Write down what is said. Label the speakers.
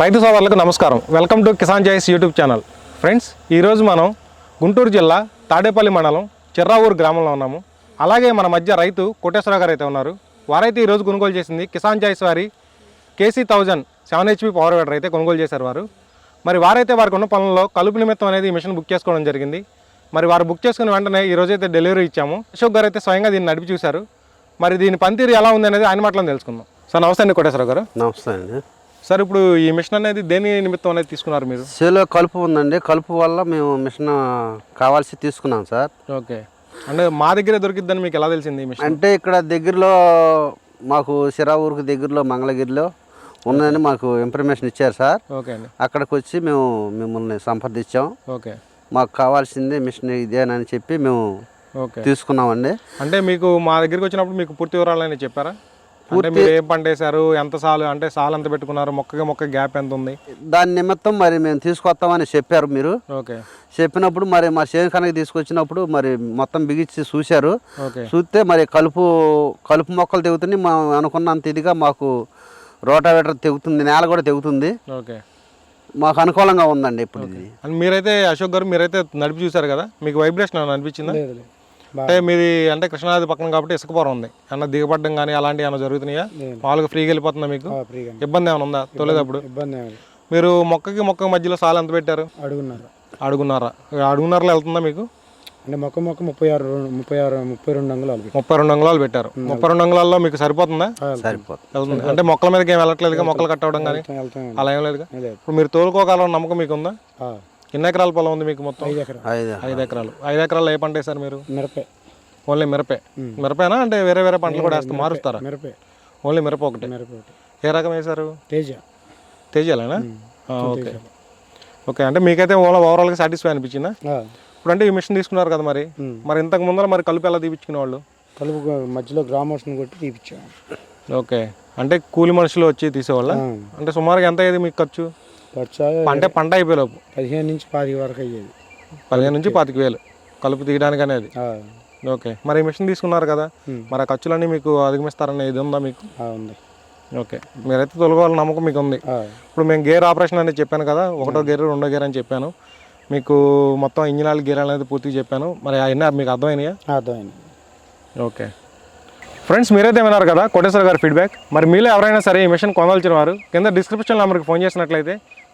Speaker 1: రైతు సోదరులకు నమస్కారం. Welcome to Kisan Joys YouTube channel. Friends ఈరోజు మనం గుంటూరు జిల్లా తాడేపల్లి మండలం చిర్రావూరు గ్రామంలో ఉన్నాము. అలాగే మన మధ్య రైతు కోటేశ్వరరావు గారు అయితే ఉన్నారు. వారైతే ఈరోజు కొనుగోలు చేసింది కిసాన్ జాయిస్ వారి KC thousand seven HP power weeder అయితే కొనుగోలు చేశారు వారు. మరి వారైతే వారికి ఉన్న పనుల్లో కలుపు నిమిత్తం అనేది ఈ మిషన్ బుక్ చేసుకోవడం జరిగింది. మరి వారు బుక్ చేసుకున్న వెంటనే ఈ రోజు అయితే డెలివరీ ఇచ్చాము. అశోక్ గారు అయితే స్వయంగా దీన్ని నడిపి చూశారు. మరి దీని పనితీరు ఎలా ఉంది అనేది ఆయన మాటలను తెలుసుకుందాం. సార్ నమస్తే అండి కోటేశ్వరరావు గారు.
Speaker 2: నమస్తే అండి.
Speaker 1: సార్ ఇప్పుడు ఈ మిషన్ అనేది దేని నిమిత్తం అనేది తీసుకున్నారు మీరు?
Speaker 2: చేలో కలుపు ఉందండి. కలుపు వల్ల మేము మిషన్ కావాల్సి తీసుకున్నాం సార్.
Speaker 1: ఓకే. అంటే మా దగ్గరే దొరికిద్దని మీకు ఎలా తెలిసింది ఈ మిషన్?
Speaker 2: అంటే ఇక్కడ దగ్గరలో మాకు సిరావూరుకు దగ్గరలో మంగళగిరిలో ఉందని మాకు ఇన్ఫర్మేషన్ ఇచ్చారు సార్.
Speaker 1: ఓకే అండి.
Speaker 2: అక్కడికి వచ్చి మేము మిమ్మల్ని సంప్రదించాం.
Speaker 1: ఓకే.
Speaker 2: మాకు కావాల్సింది మిషన్ ఇదేనని చెప్పి మేము
Speaker 1: ఓకే.
Speaker 2: తీసుకున్నామండి.
Speaker 1: అంటే మీకు మా దగ్గరికి వచ్చినప్పుడు మీకు పూర్తి వివరాలని చెప్పారా? అంటే మీరు ఏం పంట వేశారు ఎంత సాలు అంటే సాలు ఎంత పెట్టుకున్నారు? మొక్కకి మొక్క గ్యాప్ ఎంత ఉంది
Speaker 2: దాని నిమిత్తం మరి మేము తీసుకొస్తామని చెప్పారు మీరు.
Speaker 1: ఓకే.
Speaker 2: చెప్పినప్పుడు మరి మా కనుక తీసుకొచ్చినప్పుడు మరి మొత్తం బిగించి చూశారు.
Speaker 1: ఓకే.
Speaker 2: చూస్తే మరి కలుపు కలుపు మొక్కలు తెగుతున్నాయి. మనం అనుకున్నంత ఇదిగా మాకు రోటావేటర్ తెగుతుంది నేల కూడా తెగుతుంది.
Speaker 1: ఓకే.
Speaker 2: మాకు అనుకూలంగా ఉందండి ఇప్పుడు
Speaker 1: మీరైతే అశోక్ గారు మీరైతే నడిపి చూసారు కదా? మీకు వైబ్రేషన్ అనిపించిందా? అంటే మీది అంటే కృష్ణానది పక్కన కాబట్టి ఇసుకపురం ఉంది. అన్న దిగబడ్డం కానీ అలాంటివి ఏమైనా జరుగుతున్నాయా? మామూలుగా ఫ్రీగా వెళ్ళిపోతుందా మీకు?
Speaker 3: ఫ్రీగా
Speaker 1: ఇబ్బంది ఏమైనా ఉందా? తోలేటప్పుడు
Speaker 3: ఇబ్బంది.
Speaker 1: మీరు మొక్కకి మొక్క మధ్యలో సాలు ఎంత పెట్టారు?
Speaker 3: అడుగున్నారు.
Speaker 1: అడుగున్నారా. అడుగున్నారలో వెళ్తుందా మీకు?
Speaker 3: అంటే మొక్క మొక్క ముప్పై ఆరు ముప్పై ఆరు ముప్పై రెండు అంగుళాలు
Speaker 1: ముప్పై రెండు అంగుళాలు పెట్టారు. ముప్పై రెండు అంగుళాల్లో మీకు సరిపోతుందా?
Speaker 2: సరిపోతుంది.
Speaker 1: అంటే మొక్కల మీదకి ఏం వెళ్ళట్లేదుగా? మొక్కలు కట్ అవ్వడం కానీ అలా ఏం లేదుగా?
Speaker 3: లేదు.
Speaker 1: ఇప్పుడు మీరు తోలుకోగలరు నమ్మకం మీకు ఉందా
Speaker 3: ఆ,
Speaker 1: ఎన్ని ఎకరాల పొలం ఉంది మీకు మొత్తం?
Speaker 3: ఐదు ఎకరా
Speaker 2: ఐదు
Speaker 1: ఐదు ఎకరాలు. ఐదు ఎకరాలు ఏ పంట వేశారు మీరు?
Speaker 3: మిరపే.
Speaker 1: ఓన్లీ మిరపే. మిరపేనా అంటే వేరే వేరే పంటలు కూడా వేస్తారు? మారుస్తారా?
Speaker 3: మిరపే.
Speaker 1: ఓన్లీ మిరప ఒకటి.
Speaker 3: మిరప ఒకటి.
Speaker 1: ఏ రకం వేశారు?
Speaker 3: తేజ.
Speaker 1: తేజాలేనా? ఓకే. ఓకే అంటే మీకైతే ఓలా ఓవరాల్గా సాటిస్ఫై అనిపించిందా? ఇప్పుడు అంటే ఈ మిషన్ తీసుకున్నారు కదా మరి. మరి ఇంతకు ముందర మరి కలుపు ఎలా తీపించుకునే వాళ్ళు?
Speaker 3: కలుపు మధ్యలో గ్రామోషన్ కొట్టి తీపిచ్చాము
Speaker 1: ఓకే అంటే కూలి మనుషులు వచ్చి తీసేవాళ్ళ? అంటే సుమారుగా ఎంత అయ్యేది మీకు ఖర్చు?
Speaker 3: ఖర్చు
Speaker 1: అంటే పంట అయిపోయేలోపు.
Speaker 3: పదిహేను నుంచి పాతిక వరకు అయ్యేది.
Speaker 1: పదిహేను నుంచి పాతిక వేలు. కలుపు తీయడానికి అనేది ఓకే. మరి ఈ మిషన్ తీసుకున్నారు కదా. మరి ఆ ఖర్చులన్నీ మీకు అధిగమిస్తారనే ఇది ఉందా మీకు?
Speaker 3: ఉంది.
Speaker 1: ఓకే. మీరైతే తొలగాలని నమ్మకం మీకు ఉంది. ఇప్పుడు మేము గేర్ ఆపరేషన్ అనేది చెప్పాను కదా ఒకటో గేర్ రెండో గేర్ అని చెప్పాను. మీకు మొత్తం ఇంజిన్ ఆయిల్ గేర్ అనేది పూర్తిగా చెప్పాను. మరి అవన్నీ మీకు అర్థమైనాయా?
Speaker 3: అర్థమైంది.
Speaker 1: ఓకే. ఫ్రెండ్స్ మీరైతే విన్నారు కదా కోటేశ్వర గారి ఫీడ్బ్యాక్. మరి మీలో ఎవరైనా సరే ఈ మిషన్ కొనవలసిన వారు కింద డిస్క్రిప్షన్ నెంబర్కి ఫోన్ చేసినట్లయితే